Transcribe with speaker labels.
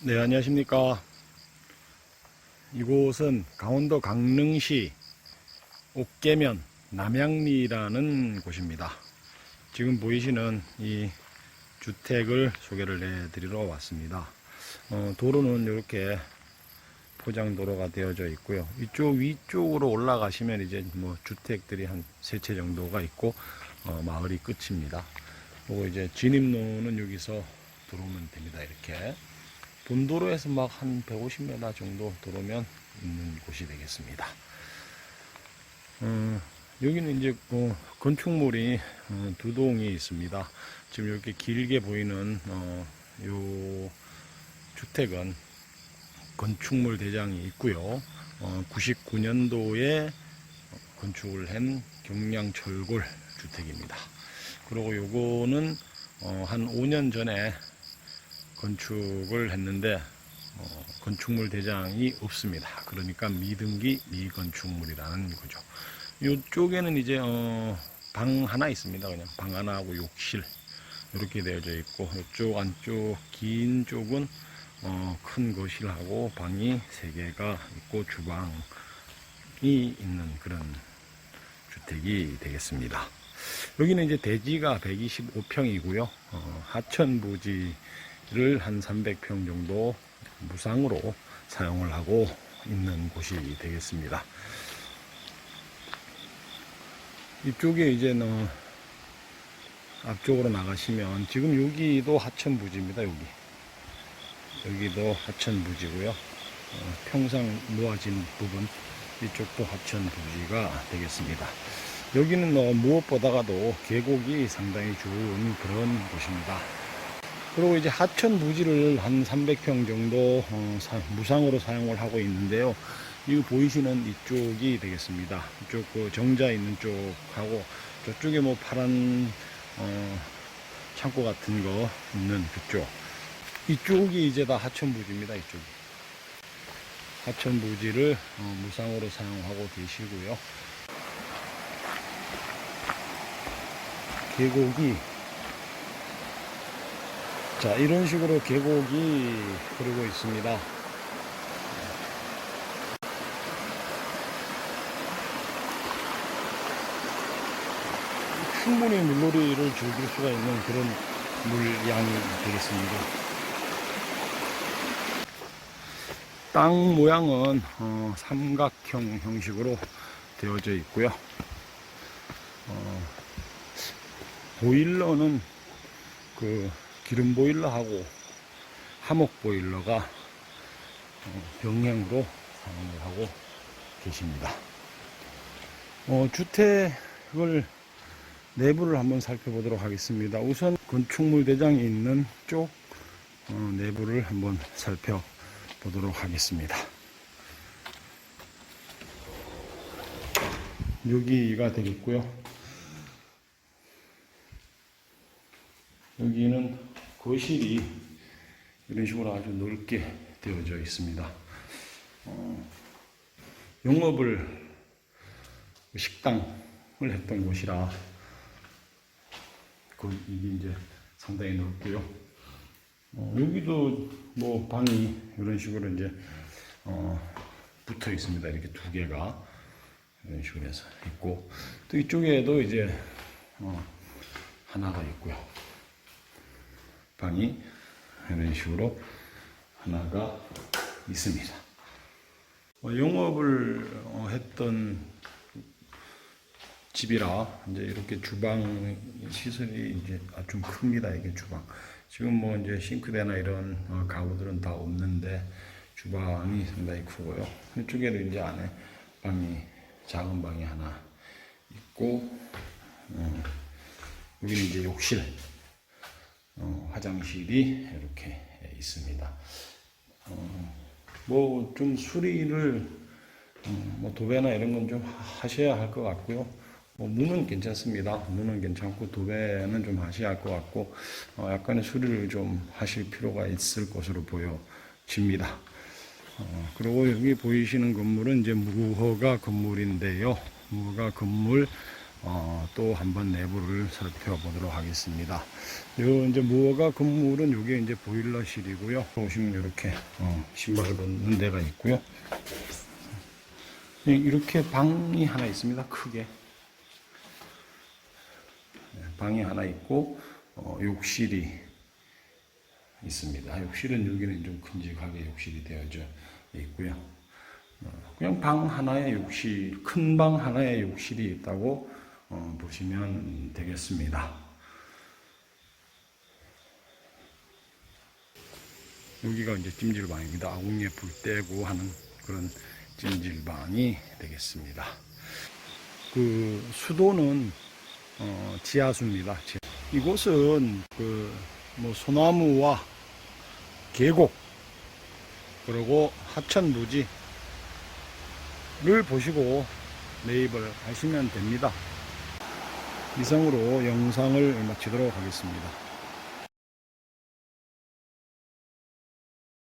Speaker 1: 네, 안녕하십니까. 이곳은 강원도 강릉시 옥계면 남양리라는 곳입니다. 지금 보이시는 이 주택을 소개를 해드리러 왔습니다. 어, 도로는 이렇게 포장도로가 되어져 있고요. 이쪽 위쪽으로 올라가시면 이제 뭐 주택들이 한 세 채 정도가 있고 어, 마을이 끝입니다. 그리고 이제 진입로는 여기서 들어오면 됩니다. 이렇게. 본도로에서 막 한 150m 정도 들어오면 있는 곳이 되겠습니다. 어, 여기는 이제 그 건축물이 어, 두 동이 있습니다. 지금 이렇게 길게 보이는 어, 요 주택은 건축물 대장이 있고요. 어, 99년도에 건축을 한 경량철골 주택입니다. 그리고 요거는 어, 한 5년 전에 건축을 했는데 어, 건축물 대장이 없습니다. 그러니까 미등기 미건축물이라는 거죠. 이쪽에는 이제 어, 방 하나 있습니다. 그냥 방 하나하고 욕실 이렇게 되어져 있고 이쪽 안쪽 긴 쪽은 어, 큰 거실하고 방이 세 개가 있고 주방이 있는 그런 주택이 되겠습니다. 여기는 이제 대지가 125평이고요. 어, 하천 부지 를한 300평 정도 무상으로 사용을 하고 있는 곳이 되겠습니다. 이쪽에 이제 어, 앞쪽으로 나가시면 지금 여기도 하천 부지입니다. 여기 여기도 하천 부지고요. 어, 평상 놓아진 부분 이쪽도 하천 부지가 되겠습니다. 여기는 어, 무엇보다가도 계곡이 상당히 좋은 그런 곳입니다. 그리고 이제 하천 부지를 한 300평 정도 어, 사- 무상으로 사용을 하고 있는데요. 이거 보이시는 이쪽이 되겠습니다. 이쪽 그 정자 있는 쪽하고 저쪽에 뭐 파란 어, 창고 같은 거 있는 그쪽. 이쪽이 이제 다 하천 부지입니다. 이쪽이. 하천 부지를 어, 무상으로 사용하고 계시고요. 계곡이 자 이런 식으로 계곡이 흐르고 있습니다. 충분히 물놀이를 즐길 수가 있는 그런 물양이 되겠습니다. 땅 모양은 어, 삼각형 형식으로 되어져 있고요. 어, 보일러는 그 기름 보일러하고 화목 보일러가 어, 병행으로 사용을 하고 계십니다. 어, 주택을 내부를 한번 살펴보도록 하겠습니다. 우선 건축물 대장이 있는 쪽 어, 내부를 한번 살펴보도록 하겠습니다. 여기가 되겠고요. 여기는 거실이 이런 식으로 아주 넓게 되어져 있습니다. 어, 영업을 식당을 했던 곳이라 그 이게 이제 상당히 넓고요. 어, 여기도 뭐 방이 이런 식으로 이제 어, 붙어 있습니다. 이렇게 두 개가 이런 식으로 해서 있고 또 이쪽에도 이제 어, 하나가 있고요. 방이 이런 식으로 하나가 있습니다. 어, 영업을 어, 했던 집이라 이제 이렇게 주방 시설이 이제 아, 좀 큽니다. 이게 주방. 지금 뭐 이제 싱크대나 이런 어, 가구들은 다 없는데 주방이 상당히 크고요. 이쪽에도 이제 안에 방이 작은 방이 하나 있고 어, 여기는 이제 욕실, 어, 화장실이 이렇게 있습니다. 뭐좀 수리를 음, 뭐 도배나 이런 건 좀 하셔야 할 것 같고요. 뭐 문은 괜찮습니다. 문은 괜찮고 도배는 좀 하셔야 할 것 같고 어, 약간의 수리를 좀 하실 필요가 있을 것으로 보여집니다. 어, 그리고 여기 보이시는 건물은 이제 무허가 건물인데요. 무허가 건물 어, 또 한번 내부를 살펴보도록 하겠습니다. 요 이제 무허가 건물은 요게 이제 보일러실이고요. 보시면 이렇게 어, 신발을 넣는 데가 있고요. 예, 이렇게 방이 하나 있습니다. 크게 네, 방이 하나 있고 어, 욕실이 있습니다. 욕실은 여기는 좀 큼직하게 욕실이 되어져 있고요. 어, 그냥 방 하나에 욕실, 큰 방 하나에 욕실이 있다고 어, 보시면 되겠습니다. 여기가 이제 찜질방입니다. 아궁이에 불 떼고 하는 그런 찜질방이 되겠습니다. 그 수도는 어, 지하수입니다. 지- 이곳은 그 뭐 소나무와 계곡 그리고 하천 부지를 보시고 매입을 하시면 됩니다. 이상으로 영상을 마치도록 하겠습니다.